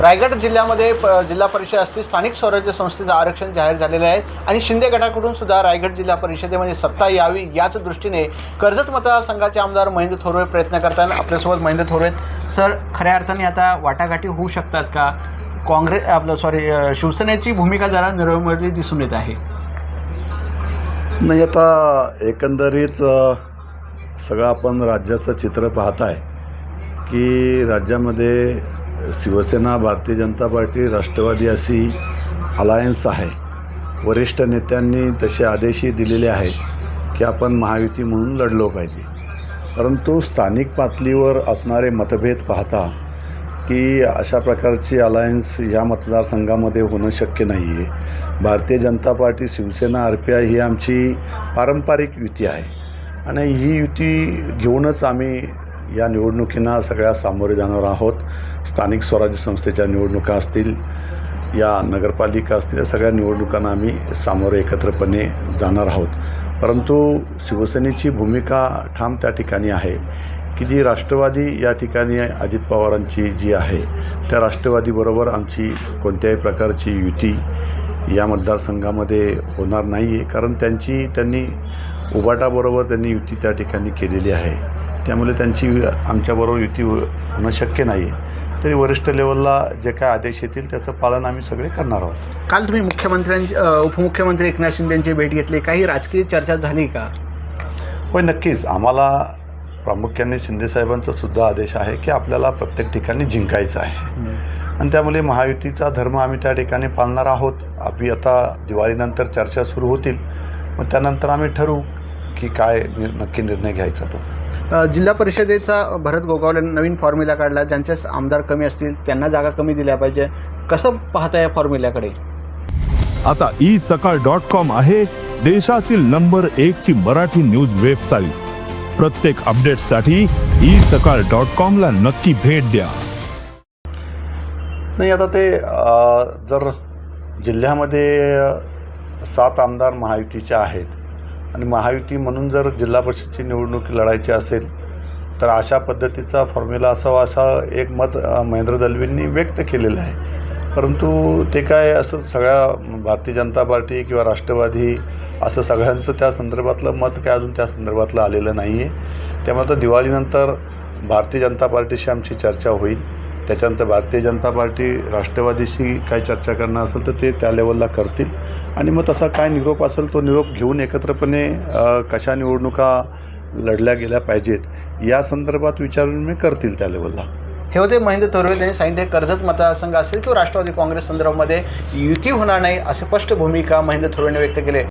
रायगड जिल्ह्यामध्ये प जिल्हा परिषद असतील स्थानिक स्वराज्य संस्थेचं आरक्षण जाहीर झालेलं आहे आणि शिंदे गटाकडून सुद्धा रायगड जिल्हा परिषदेमध्ये म्हणजे सत्ता यावी याच दृष्टीने कर्जत मतदारसंघाचे आमदार महेंद्र थोरवे प्रयत्न करतात आपल्यासोबत महेंद्र थोरवे सर खऱ्या अर्थाने आता वाटाघाटी होऊ शकतात का? काँग्रेस आपलं सॉरी शिवसेनेची भूमिका जरा निर्मळली दिसून येत आहे. नाही आता एकंदरीत सगळं आपण राज्याचं चित्र पाहत आहे की राज्यामध्ये शिवसेना भारतीय जनता पार्टी राष्ट्रवादी अशी अलायन्स आहे. वरिष्ठ नेत्यांनी तसे आदेशही दिलेले आहेत की आपण महायुती म्हणून लढलो पाहिजे. परंतु स्थानिक पातळीवर असणारे मतभेद पाहता की अशा प्रकारची अलायन्स या मतदारसंघामध्ये होणं शक्य नाही आहे Bharatiya Janata Party Shiv Sena R P I ही आमची पारंपरिक युती आहे. आणि ही युती घेऊनच आम्ही या निवडणुकींना सगळ्या सामोरे जाणार आहोत. स्थानिक स्वराज्य संस्थेच्या निवडणुका असतील या नगरपालिका असतील या सगळ्या निवडणुकांना आम्ही सामोरे एकत्रपणे जाणार आहोत. परंतु शिवसेनेची भूमिका ठाम त्या ठिकाणी आहे की जी राष्ट्रवादी या ठिकाणी अजित पवारांची जी आहे त्या राष्ट्रवादीबरोबर आमची कोणत्याही प्रकारची युती या मतदारसंघामध्ये होणार नाही आहे कारण त्यांची त्यांनी उबाटाबरोबर त्यांनी युती त्या ठिकाणी केलेली आहे. त्यामुळे त्यांची आमच्याबरोबर युती हो- होणं शक्य नाही आहे तरी वरिष्ठ लेवलला जे काय आदेश येतील त्याचं पालन आम्ही सगळे करणार आहोत. काल तुम्ही मुख्यमंत्र्यांची उपमुख्यमंत्री एकनाथ शिंदेची भेट घेतली. काही राजकीय चर्चा झाली का? होय नक्कीच. आम्हाला प्रामुख्याने शिंदेसाहेबांचा सुद्धा आदेश आहे की आपल्याला प्रत्येक ठिकाणी जिंकायचं आहे. आणि त्यामुळे महायुतीचा धर्म आम्ही त्या ठिकाणी पाळणार आहोत. आपली आता दिवाळीनंतर चर्चा सुरू होतील. मग त्यानंतर आम्ही ठरवू की काय नक्की निर्णय घ्यायचा तो. जिल्हा परिषदेचा भरत गोगावले नवीन फॉर्म्युला काढला. ज्यांचे आमदार कमी असतील त्यांना जागा कमी दिल्या पाहिजे. कसं पाहता या फॉर्म्युल्याकडे आता ई सकाळ डॉट कॉम आहे देशातील नंबर एक ची मराठी न्यूज वेबसाईट प्रत्येक अपडेटसाठी ई सकाळ डॉट कॉम ला नक्की भेट द्या. नाही आता ते जर जिल्ह्यामध्ये सात आमदार महायुतीचे आहेत आणि महायुती म्हणून जर जिल्हा परिषदची निवडणूक लढायची असेल तर अशा पद्धतीचा फॉर्म्युला असावा असा एक मत महेंद्र दलवींनी व्यक्त केलेलं आहे. परंतु ते काय असं सगळ्या भारतीय जनता पार्टी किंवा राष्ट्रवादी असं सगळ्यांचं त्या संदर्भातलं मत काय अजून त्या संदर्भातलं आलेलं नाही आहे त्यामुळे आता दिवाळीनंतर भारतीय जनता पार्टीशी आमची चर्चा होईल. त्याच्यानंतर भारतीय जनता पार्टी राष्ट्रवादीशी काय चर्चा करणार असेल तर ते त्या लेवलला करतील. आणि मग तसा काय निरोप असेल तो निरोप घेऊन एकत्रपणे कशा निवडणुका लढल्या गेल्या पाहिजेत या संदर्भात विचारून मी करतील त्या लेवलला हे होते महेंद्र थोरवे त्यांनी सांगितले कर्जत मतदारसंघ असेल किंवा राष्ट्रवादी काँग्रेस संदर्भामध्ये युती होणार नाही अशी स्पष्ट भूमिका महेंद्र थोरवेने व्यक्त केले